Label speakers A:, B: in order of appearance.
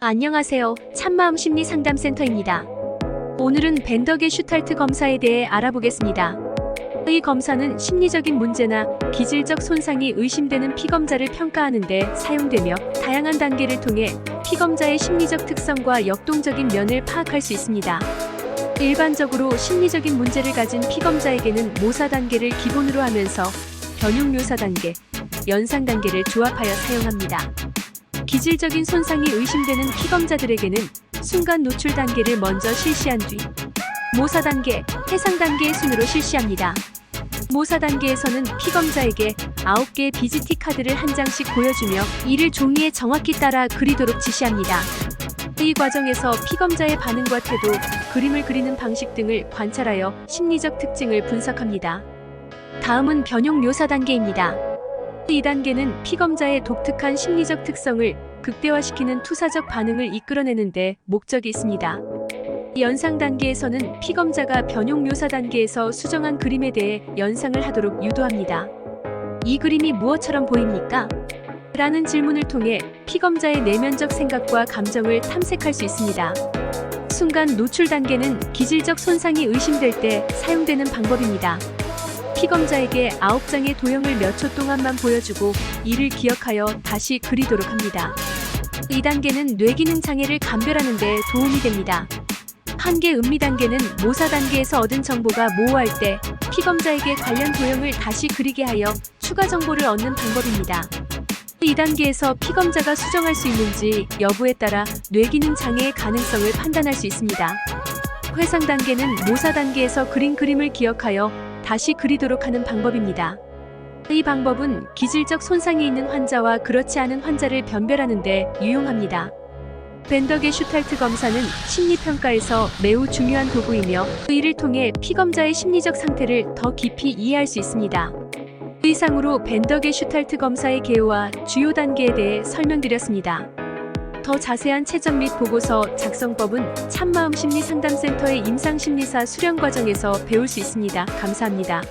A: 안녕하세요. 참마음 심리 상담센터입니다. 오늘은 벤덕의 슈탈트 검사에 대해 알아보겠습니다. 이 검사는 심리적인 문제나 기질적 손상이 의심되는 피검자를 평가하는데 사용되며 다양한 단계를 통해 피검자의 심리적 특성과 역동적인 면을 파악할 수 있습니다. 일반적으로 심리적인 문제를 가진 피검자에게는 모사 단계를 기본으로 하면서 변형 묘사 단계, 연상 단계를 조합하여 사용합니다. 기질적인 손상이 의심되는 피검자들에게는 순간 노출 단계를 먼저 실시한 뒤 모사 단계, 해상 단계의 순으로 실시합니다. 모사 단계에서는 피검자에게 9개의 BGT 카드를 한 장씩 보여주며 이를 종이에 정확히 따라 그리도록 지시합니다. 이 과정에서 피검자의 반응과 태도, 그림을 그리는 방식 등을 관찰하여 심리적 특징을 분석합니다. 다음은 변형 묘사 단계입니다. 이 단계는 피검자의 독특한 심리적 특성을 극대화시키는 투사적 반응을 이끌어내는데 목적이 있습니다. 연상 단계에서는 피검자가 변형 묘사 단계에서 수정한 그림에 대해 연상을 하도록 유도합니다. 이 그림이 무엇처럼 보입니까? 라는 질문을 통해 피검자의 내면적 생각과 감정을 탐색할 수 있습니다. 순간 노출 단계는 기질적 손상이 의심될 때 사용되는 방법입니다. 피검자에게 9장의 도형을 몇 초 동안만 보여주고 이를 기억하여 다시 그리도록 합니다. 이 단계는 뇌기능 장애를 감별하는 데 도움이 됩니다. 한계 음미 단계는 모사 단계에서 얻은 정보가 모호할 때 피검자에게 관련 도형을 다시 그리게 하여 추가 정보를 얻는 방법입니다. 이 단계에서 피검자가 수정할 수 있는지 여부에 따라 뇌기능 장애의 가능성을 판단할 수 있습니다. 회상 단계는 모사 단계에서 그린 그림을 기억하여 다시 그리도록 하는 방법입니다. 이 방법은 기질적 손상이 있는 환자와 그렇지 않은 환자를 변별하는 데 유용합니다. 벤덕의 슈탈트 검사는 심리평가에서 매우 중요한 도구이며 이를 통해 피검자의 심리적 상태를 더 깊이 이해할 수 있습니다. 이상으로 벤덕의 슈탈트 검사의 개요와 주요 단계에 대해 설명드렸습니다. 더 자세한 채점 및 보고서 작성법은 참마음 심리 상담센터의 임상심리사 수련 과정에서 배울 수 있습니다. 감사합니다.